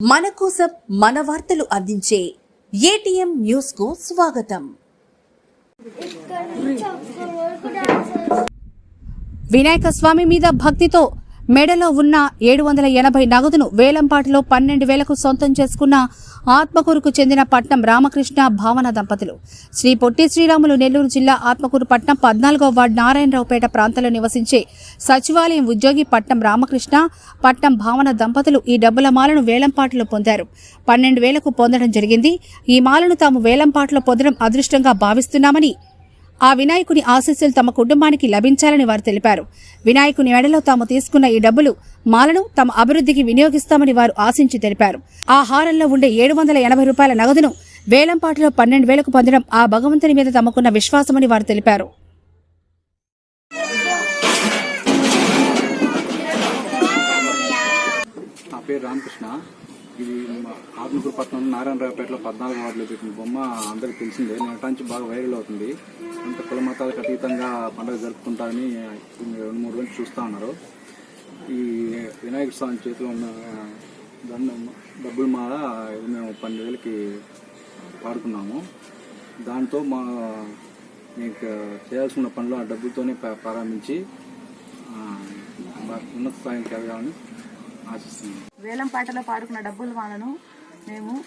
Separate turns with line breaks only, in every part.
మన కోసం మన వార్తలు అందించే ఏటీఎం న్యూస్కు స్వాగతం. వినాయక స్వామి మీద భక్తితో మెడలో ఉన్న ఏడు వందల ఎనభై నగదును వేలంపాటలో పన్నెండు వేలకు సొంతం చేసుకున్న ఆత్మకూరుకు చెందిన పట్నం రామకృష్ణ భావన దంపతులు. శ్రీ పొట్టి శ్రీరాములు నెల్లూరు జిల్లా ఆత్మకూరు పట్నం పద్నాలుగో వార్డు నారాయణరావుపేట ప్రాంతంలో నివసించే సచివాలయం ఉద్యోగి పట్నం రామకృష్ణ పట్నం భావన దంపతులు ఈ డబ్బుల మాలను వేలంపాటలో పొందారు. పన్నెండు వేలకు పొందడం జరిగింది. ఈ మాలను తాము వేలంపాట్లో పొందడం అదృష్టంగా భావిస్తున్నామని ఆ వినాయకుని ఆశీస్సులు తమ కుటుంబానికి లభించాలని వారు తెలిపారు. వినాయకుని మెడలో తాము తీసుకున్న ఈ డబ్బులు మాలను తమ అభివృద్ధికి వినియోగిస్తామని వారు ఆశించి తెలిపారు. ఆ హారంలో ఉండే ఏడు వందల ఎనభై రూపాయల నగదును వేలంపాటలో పన్నెండు వేలకు పొందడం ఆ భగవంతుని మీద తమకున్న విశ్వాసమని వారు తెలిపారు.
నా పేరు రామకృష్ణ. ఇది మా ఆత్మకూరు నారాయణరావుపేటలో పద్నాలుగు వార్డులో పెట్టిన బొమ్మ అందరికి తెలిసిందే. నేటి నుంచి బాగా వైరల్ అవుతుంది. అంత కుల మతాలకు అతీతంగా పండుగ జరుపుకుంటారని రెండు మూడు రోజులు చూస్తూ ఉన్నారు. ఈ వినాయక స్వామి చేతిలో ఉన్న దండం డబ్బులు మాల ఇది మేము పన్నెండు వేలకి వాడుకున్నాము. దాంతో మా మీకు చేయాల్సిన పనులు ఆ డబ్బులతోనే ప్రారంభించి ఉన్నత స్థాయికి ఎదగాలని
వేలం పాటలో పాడుకున్న డబ్బులు వాళ్ళను మేము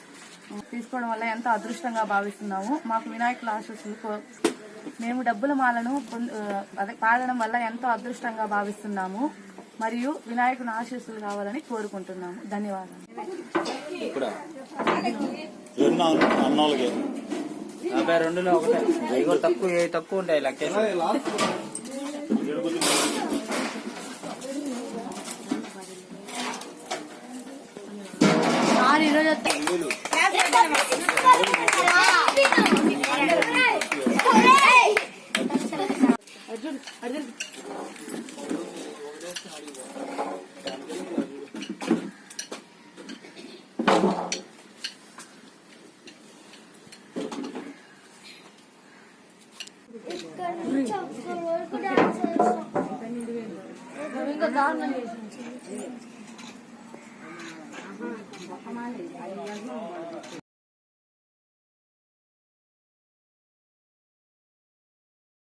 తీసుకోవడం వల్ల ఎంతో అదృష్టంగా భావిస్తున్నాము. మాకు వినాయకుల ఆశీస్సులు కో- మేము డబ్బుల మాలను అదే పాడడం వల్ల ఎంతో అదృష్టంగా భావిస్తున్నాము. మరియు వినాయకుని ఆశీస్సులు కావాలని కోరుకుంటున్నాము. ధన్యవాదాలు.
యాభై రెండులో ఒకటే. అవి కూడా తక్కువ ఏ తక్కువ ఉంటాయి లెక్కేసి
ఇంకా దారుణం చేసింది